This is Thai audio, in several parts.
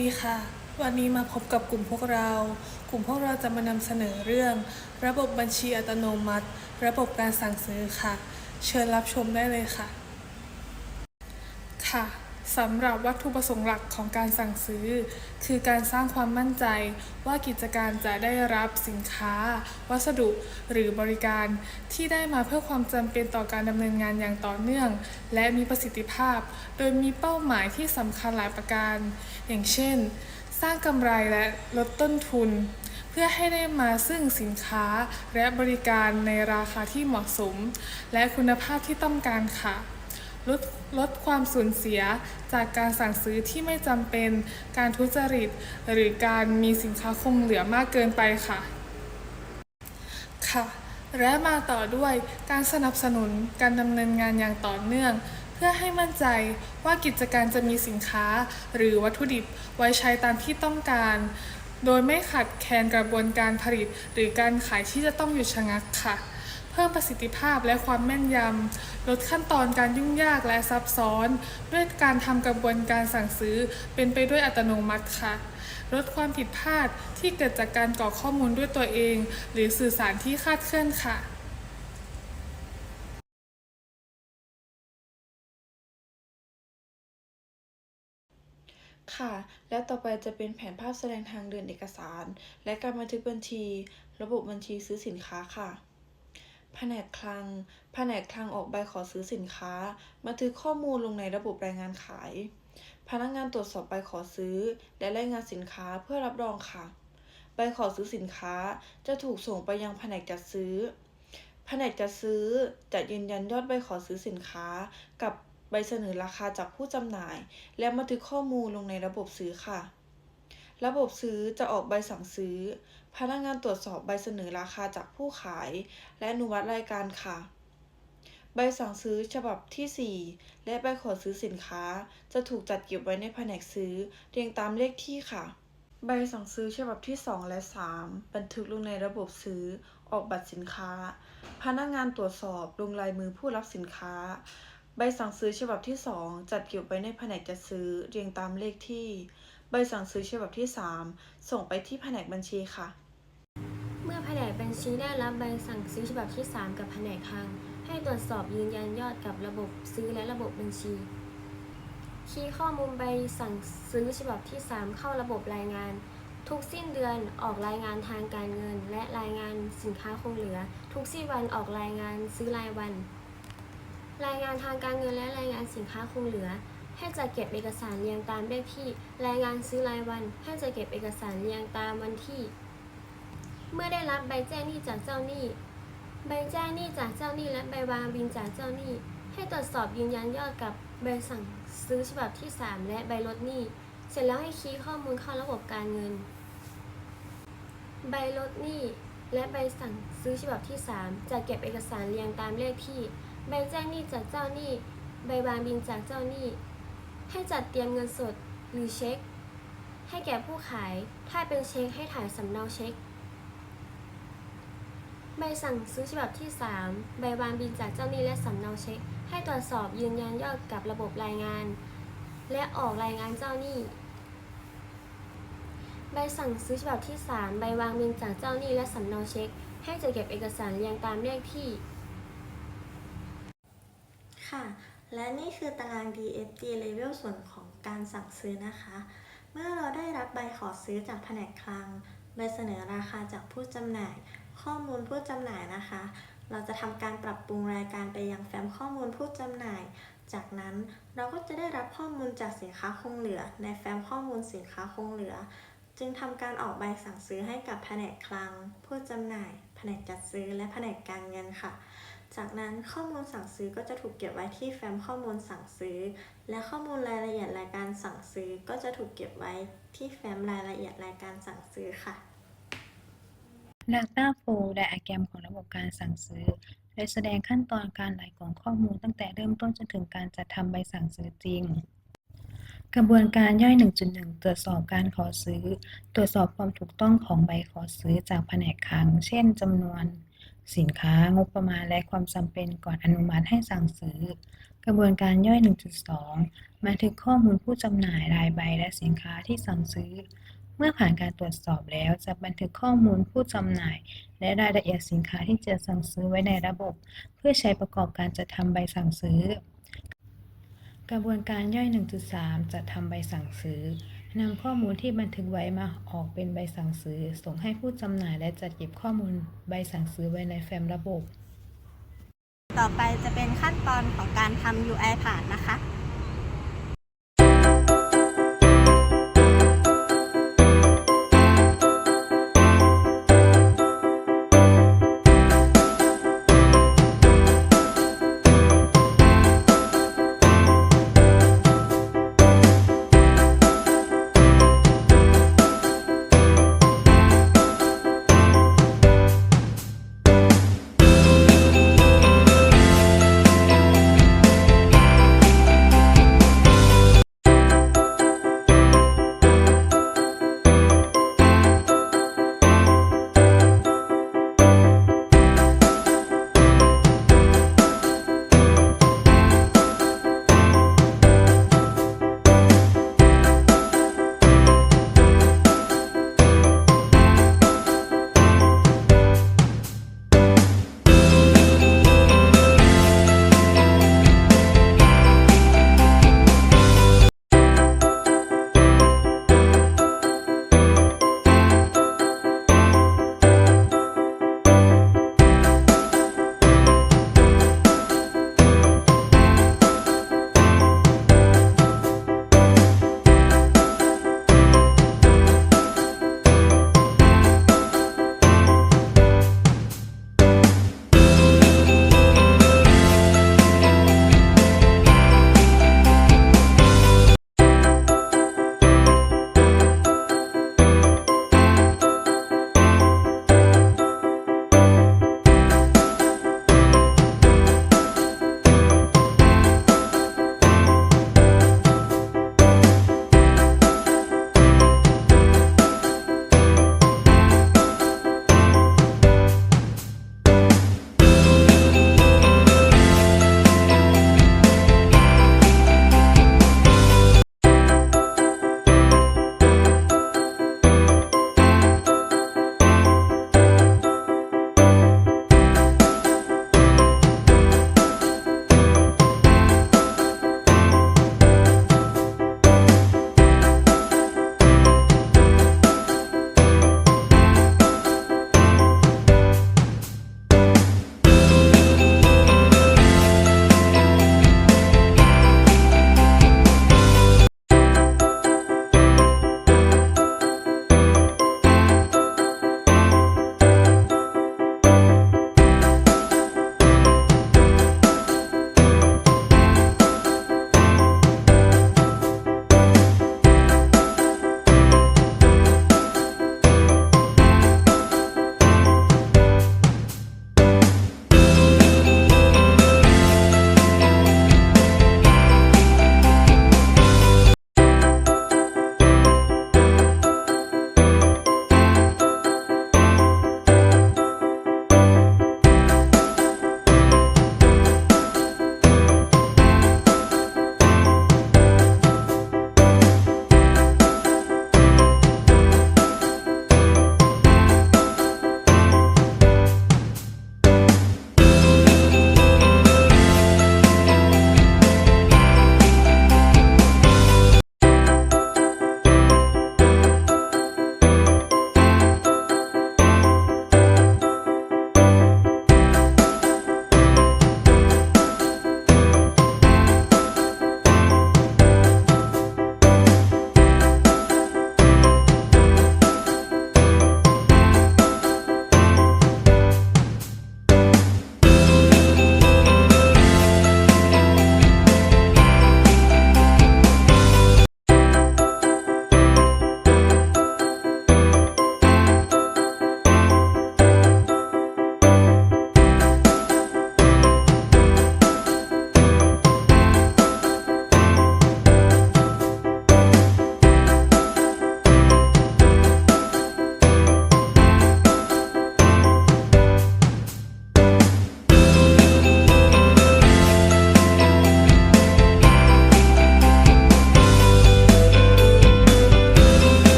ดีค่ะ วันนี้มาพบกับกลุ่มพวกเรา กลุ่มพวกเราจะมานำเสนอเรื่อง ระบบบัญชีอัตโนมัติ ระบบการสั่งซื้อค่ะ เชิญรับชมได้เลยค่ะ ค่ะ สำหรับวัตถุประสงค์หลักของการสั่งซื้อ คือการสร้างความมั่นใจว่ากิจการจะได้รับสินค้า วัสดุหรือบริการที่ได้มาเพื่อความจำเป็นต่อการดำเนินงานอย่างต่อเนื่อง และมีประสิทธิภาพ โดยมีเป้าหมายที่สำคัญหลายประการ อย่างเช่น สร้างกำไรและลดต้นทุน เพื่อให้ได้มาซึ่งสินค้าและบริการในราคาที่เหมาะสม และคุณภาพที่ต้องการค่ะ ลดลดความสูญเสียจากการสั่งซื้อที่ไม่จำเป็น การทุจริต หรือการมีสินค้าคงเหลือมากเกินไปค่ะ ค่ะ และมาต่อด้วยการสนับสนุนการดำเนินงานอย่างต่อเนื่อง เพื่อให้มั่นใจว่ากิจการจะมีสินค้าหรือวัตถุดิบไว้ใช้ตามที่ต้องการ โดยไม่ขัดแคลนกระบวนการผลิต หรือการขายที่จะต้องหยุดชะงักค่ะ เพิ่มประสิทธิภาพและความแม่นยำ ลดขั้นตอนการยุ่งยากและซับซ้อน ด้วยการทำกระบวนการสั่งซื้อเป็นไปด้วยอัตโนมัติค่ะ ลดความผิดพลาดที่เกิดจากการกรอกข้อมูลด้วยตัวเอง หรือสื่อสารที่คาดเคลื่อนค่ะค่ะ แล้วต่อไปจะเป็นแผนภาพแสดงทางเดินเอกสาร และการบันทึกบัญชี ระบบบัญชีซื้อสินค้าค่ะ แผนกคลัง แผนกคลังออกใบขอซื้อสินค้า บันทึกข้อมูลลงในระบบรายงานขาย พนักงานตรวจสอบใบขอซื้อ และรายงานสินค้าเพื่อรับรองค่ะ ใบขอซื้อสินค้าจะถูกส่งไปยังแผนกจัดซื้อ แผนกจัดซื้อจะยืนยันยอดใบขอซื้อสินค้า กับใบเสนอราคาจากผู้จำหน่าย และบันทึกข้อมูลลงในระบบซื้อค่ะ ระบบซื้อจะออกใบสั่งซื้อ พนักงานตรวจสอบใบเสนอราคาจากผู้ขาย และอนุมัติรายการค่ะ ใบสั่งซื้อฉบับที่ 4 และใบขอซื้อสินค้า จะถูกจัดเก็บไว้ในแผนกซื้อเรียงตามเลขที่ค่ะ ใบสั่งซื้อฉบับที่ 2 และ 3 บันทึกลงในระบบซื้อ ออกบัตรสินค้า พนักงานตรวจสอบลงลายมือผู้รับสินค้า ใบสั่งซื้อฉบับที่ 2 จัดเก็บไว้ในแผนกจัดซื้อเรียงตามเลขที่ ใบสั่งซื้อฉบับที่ 3 ส่งไปที่แผนกบัญชีค่ะ เมื่อแผนกบัญชีได้รับใบสั่งซื้อฉบับที่ 3 กับแผนกคลัง ให้ตรวจสอบยืนยันยอดกับระบบซื้อและระบบบัญชี คีย์ข้อมูลใบสั่งซื้อฉบับที่ 3 เข้าระบบรายงาน ทุกสิ้นเดือนออกรายงานทางการเงิน และรายงานสินค้าคงเหลือ ทุกสิ้นวันออกรายงานซื้อรายวัน รายงานทางการเงินและรายงานสินค้าคงเหลือ ให้จัดเก็บเอกสารเรียงตามเลขที่ รายงานซื้อรายวัน ให้จัดเก็บเอกสารเรียงตามวันที่ เมื่อได้รับใบแจ้งหนี้จากเจ้าหนี้ ใบแจ้งหนี้จากเจ้าหนี้และใบวางบินจากเจ้าหนี้ ให้ตรวจสอบยืนยันยอดกับใบสั่งซื้อฉบับที่ 3 และใบลดหนี้ เสร็จแล้วให้คีย์ข้อมูลเข้าระบบการเงิน ใบลดหนี้และใบสั่งซื้อฉบับที่ 3 จะเก็บเอกสารเรียงตามเลขที่ ใบแจ้งหนี้จากเจ้าหนี้ ใบวางบินจากเจ้าหนี้ ให้จัดเตรียมเงินสดหรือเช็ค ให้แก่ผู้ขาย ถ้าเป็นเช็คให้ถ่ายสำเนาเช็ค ใบสั่งซื้อฉบับที่ 3 ใบวางบินจากเจ้าหนี้และสำเนาเช็ค ให้ตรวจสอบยืนยันยอดกับระบบรายงาน และออกรายงานเจ้าหนี้ ใบสั่งซื้อฉบับที่ 3 ใบวางบินจากเจ้าหนี้และสำเนาเช็ค ให้จัดเก็บเอกสารเรียงตามเลขที่ค่ะ และนี่คือตาราง DFD Level ส่วนของการสั่งซื้อนะคะ เมื่อเราได้รับใบขอซื้อจากแผนกคลัง ใบเสนอราคาจากผู้จำหน่าย ข้อมูลผู้จำหน่ายนะคะ เราจะทำการปรับปรุงรายการไปยังแฟ้มข้อมูลผู้จำหน่าย จากนั้นเราก็จะได้รับข้อมูลจากสินค้าคงเหลือ ในแฟ้มข้อมูลสินค้าคงเหลือ จึงทำการออกใบสั่งซื้อให้กับแผนกคลัง ผู้จำหน่าย แผนกจัดซื้อและแผนกการเงินค่ะ จากนั้นข้อมูลสั่งซื้อก็จะถูกเก็บไว้ที่แฟ้มข้อมูลสั่งซื้อ และข้อมูลรายละเอียดรายการสั่งซื้อก็จะถูกเก็บไว้ที่แฟ้มรายละเอียดรายการสั่งซื้อค่ะ Data Flow Diagram ของระบบการสั่งซื้อโดยแสดงขั้นตอนการไหลของข้อมูลตั้งแต่เริ่มต้นจนถึงการจัดทำใบสั่งซื้อจริง กระบวนการย่อย 1.1 ตรวจสอบการขอซื้อ ตรวจสอบความถูกต้องของใบขอซื้อจากแผนกคลังเช่นจำนวน สินค้างบประมาณและความจำเป็นก่อนอนุมัติให้สั่งซื้อ กระบวนการย่อย 1.2บันทึกข้อมูลผู้จำหน่ายรายใบและสินค้าที่สั่งซื้อ เมื่อผ่านการตรวจสอบแล้วจะบันทึกข้อมูลผู้จำหน่าย และรายละเอียดสินค้าที่จะสั่งซื้อไว้ในระบบ เพื่อใช้ประกอบการจัดทำใบสั่งซื้อ กระบวนการย่อย 1.3 จัดทำใบสั่งซื้อ นำข้อมูลที่บันทึกไว้มาออกเป็นใบสั่งซื้อ ส่งให้ผู้จำหน่ายและจัดเก็บข้อมูลใบสั่งซื้อไว้ในแฟ้มระบบ ต่อไปจะเป็นขั้นตอนของการทำ UI ผ่านนะคะ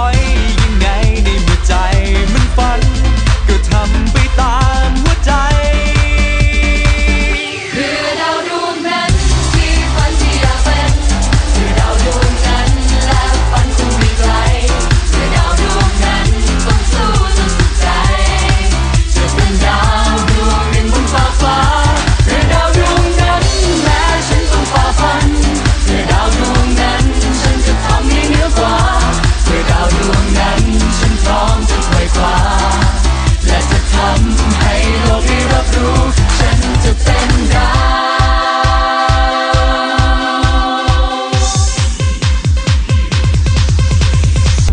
จ